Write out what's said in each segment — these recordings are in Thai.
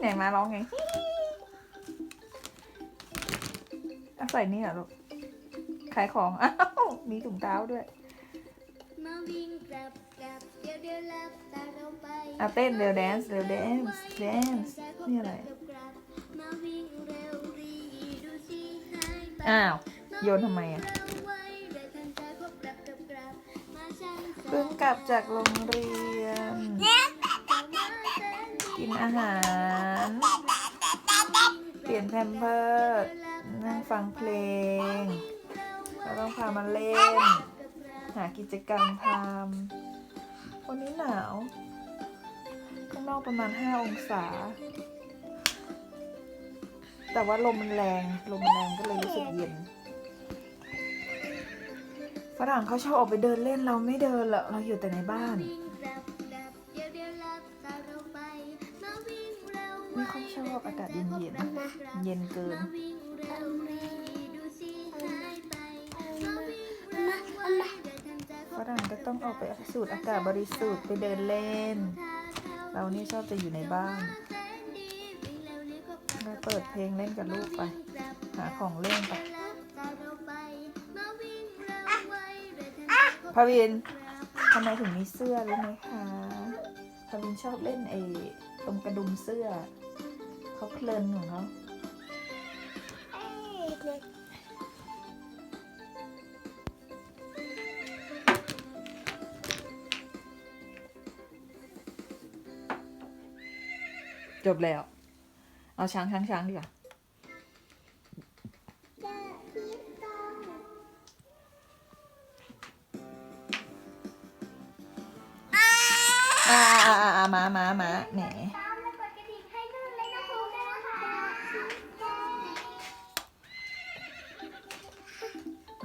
ไหนมาร้องไงเอาใส่นี่เหรอลูก ขายของ อ้าว มีถุงเท้าด้วยมาวิ่งกลับกลับเดี๋ยวเดี๋ยวลับตาเราไปอะเต้นเร็วแดนซ์เร็วแดนซ์แดนซ์นี่อะไร อ้าว โยนทำไมอะเพิ่งกลับจากโรงเรียน กินอาหาร เปลี่ยนแพมเพิร์ดนั่งฟังเพลงแล้วต้องพามาเล่น หากิจกรรมทำวันนี้หนาว ข้างนอกประมาณ 5 องศา แต่ว่าลมมันแรง ลมมันแรงก็เลยรู้สึกเย็น ฝรั่งเขาชอบออกไปเดินเล่นเราไม่เดินหรอกเราอยู่แต่ในบ้าน ไม่ค่อยชอบอากาศเย็นเย็นเกินเร็วรีดูสินฝรั่งก็ต้องออกไปสูดอากาศบริสุทธิ์ไปเดินเล่น เรานี่ชอบจะอยู่ในบ้านเราเปิดเพลงเล่นกับลูกไป หาของเล่นไป พาวินทำไมถึงมีเสื้อรู้ไหมคะพาวินชอบเล่นไอ้ตรงกระดุมเสื้อเขาเพลินของเขาจบแล้ว เอาช้างช้างช้างดีกว่าอ่า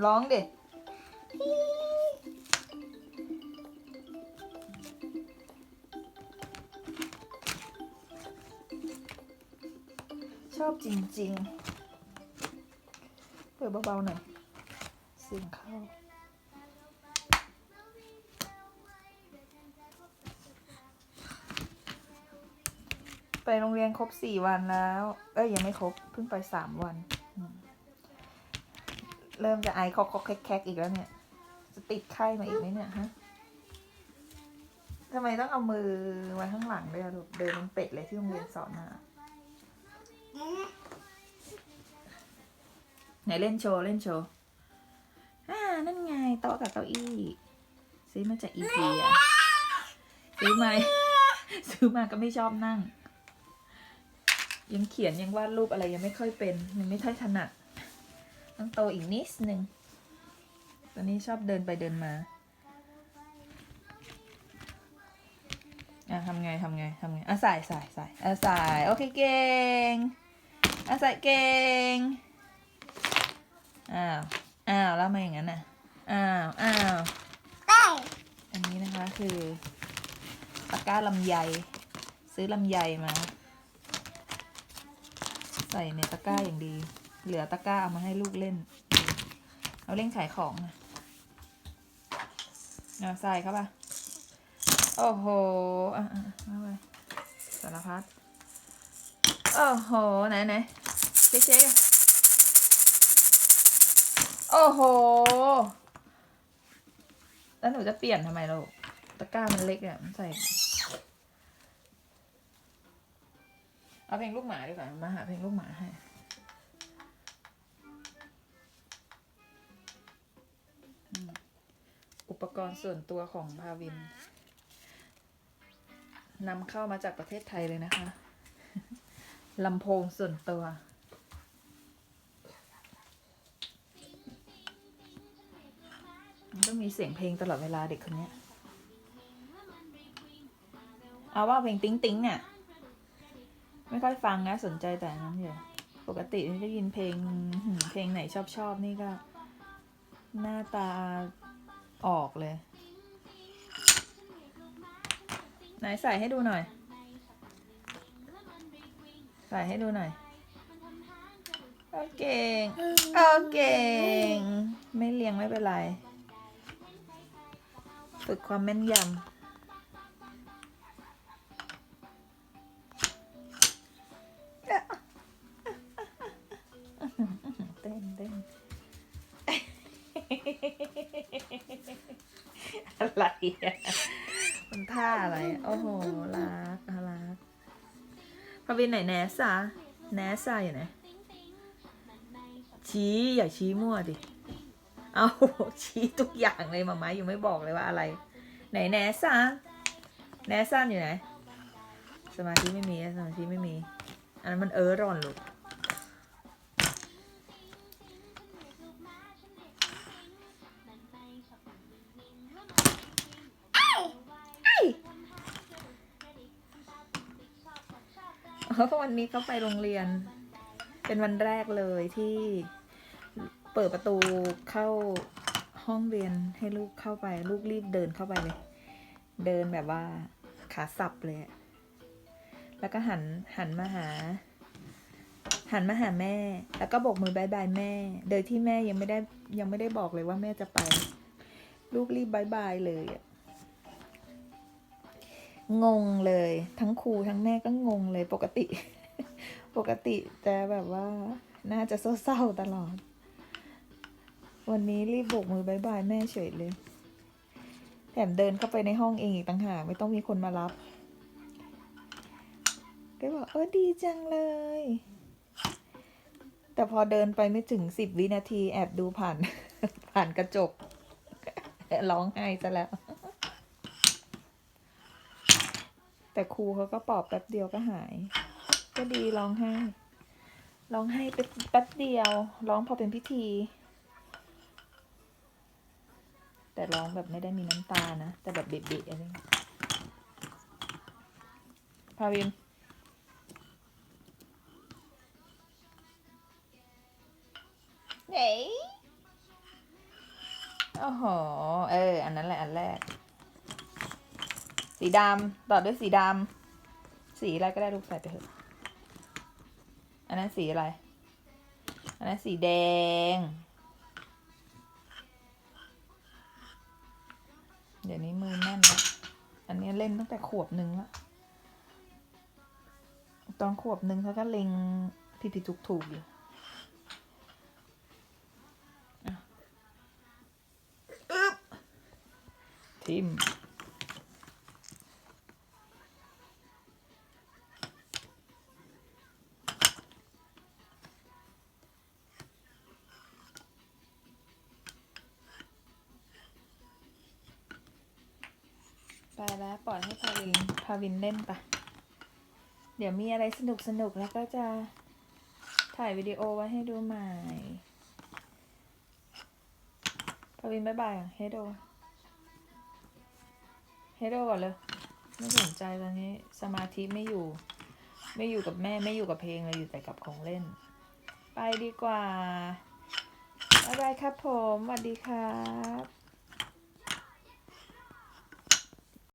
ร้องดิชอบจริง ๆ เปิดเบา ๆ หน่อยเสียงเข้า โรงเรียนครบสี่วันแล้ว เอ้ยยังไม่ครบเพิ่งไปสามวัน เริ่มจะไอคอกคอกแคกๆอีกแล้วเนี่ย จะติดไข้มาอีกไหมเนี่ยฮะทำไมต้องเอามือไว้ข้างหลังด้วยอะลูกเดินเป็นเป็ดเลยที่โรงเรียนสอนมาไหนเล่นโชว์เล่นโชว์อ่านั่นไงโต๊ะกับเก้าอี้ซื้อมาจากอีเกียซื้อมาซื้อมาก็ไม่ชอบนั่ง ยังเขียนยังวาดรูปอะไรยังไม่ค่อยเป็นยังไม่ค่อยถนัดต้องโตอีกนิดนึงตอนนี้ชอบเดินไปเดินมาอะทำไงทำไงทำไงอะใส่ใส่ใส่อะใส่โอเคเก่งอะใส่เก่งอ้าวอ้าวแล้วมาอย่างนั้นน่ะอ้าวอ้าวอันนี้นะคะคือตะกร้าลำไยซื้อลำไยมา ใส่ในตะกร้าอย่างดี เหลือตะกร้าเอามาให้ลูกเล่น เอาเล่นขายของนะเอาใส่เข้าไปโอ้โหอะอะเอาไปสารพัดโอ้โห ไหนไหนเช็คเช็คโอ้โห แล้วหนูจะเปลี่ยนทำไมลูกตะกร้ามันเล็กอะมันใส่ เอาเพลงลูกหมาดีกว่า มาหาเพลงลูกหมาให้ อุปกรณ์ส่วนตัวของพาวินนำเข้ามาจากประเทศไทยเลยนะคะลำโพงส่วนตัว มันต้องมีเสียงเพลงตลอดเวลาเด็กคนนี้เอาว่าเพลงติ๊งติ๊งเนี่ย ไม่ค่อยฟังนะสนใจแต่อันนั้นเดียวปกติได้ยินเพลงเพลงไหนชอบชอบนี่ก็ หน้าตาออกเลย ไหนใส่ให้ดูหน่อย ใส่ให้ดูหน่อยโอเก่งโอเก่ง ไม่เลี้ยงไม่เป็นไร ฝึกความแม่นยำ ต้นเต้น อะไรอะมันท่าอะไร โอ้โหรักรักพาวินไหนแนสอะแนสอะอยู่ไหน ชี้อย่าชี้มั่วดิ เอาชี้ทุกอย่างเลยมาม้ายังไม่บอกเลยว่าอะไร ไหนแนซ่าแนซ่าอยู่ไหน สมาธิไม่มี สมาธิไม่มี อันนั้นมันเออร่อนลูก วันนี้เขาไปโรงเรียน เป็นวันแรกเลยที่เปิดประตูเข้าห้องเรียนให้ลูกเข้าไป ลูกรีบเดินเข้าไปเลย เดินแบบว่าขาสับเลย แล้วก็หันหันมาหา หันมาหาแม่ แล้วก็โบกมือบายบายแม่ โดยที่แม่ยังไม่ได้ยังไม่ได้บอกเลยว่าแม่จะไป ลูกรีบบายบายเลยอะ งงเลย ทั้งครูทั้งแม่ก็งงเลยปกติ ปกติจะแบบว่า น่าจะเศร้าตลอด วันนี้รีบโบกมือบายบายแม่เฉยเลย แถมเดินเข้าไปในห้องเองอีกต่างหากไม่ต้องมีคนมารับก็บอกเออดีจังเลย แต่พอเดินไปไม่ถึงสิบวินาทีแอบดูผ่าน ผ่านกระจกร้องไห้ซะแล้ว แต่ครูเขาก็ปอบแป๊บเดียวก็หาย ก็ดีร้องไห้ร้องไห้เป็นแป๊บเดียวร้องพอเป็นพิธี แต่ร้องแบบไม่ได้มีน้ำตานะ แต่แบบเบะๆอะไรเงี้ยพาวินไหนโอ้โห เออ อันนั้นแหละ อันแรก สีดำต่อด้วยสีดำสีอะไรก็ได้ลูกใส่ไปเถอะ อันนั้นสีอะไร อันนั้นสีแดง เดี๋ยวนี้มือแน่นแล้วอันนี้เล่นตั้งแต่ขวบหนึ่งแล้วตอนขวบหนึ่งเขาก็เล็งผิดผิดถูกถูกอยู่ทิม ไปแล้วปล่อยให้พาวินพาวินเล่นไปะเดี๋ยวมีอะไรสนุกสนุกแล้วก็จะถ่ายวิดีโอไว้ให้ดูใหม่พาวินบายบายเฮโดเฮโดก่อนเลย ไม่สนใจตอนนี้สมาธิไม่อยู่ ไม่อยู่กับแม่ไม่อยู่กับเพลงเลยอยู่แต่กับของเล่น ไปดีกว่าบายบายครับผมสวัสดีครับ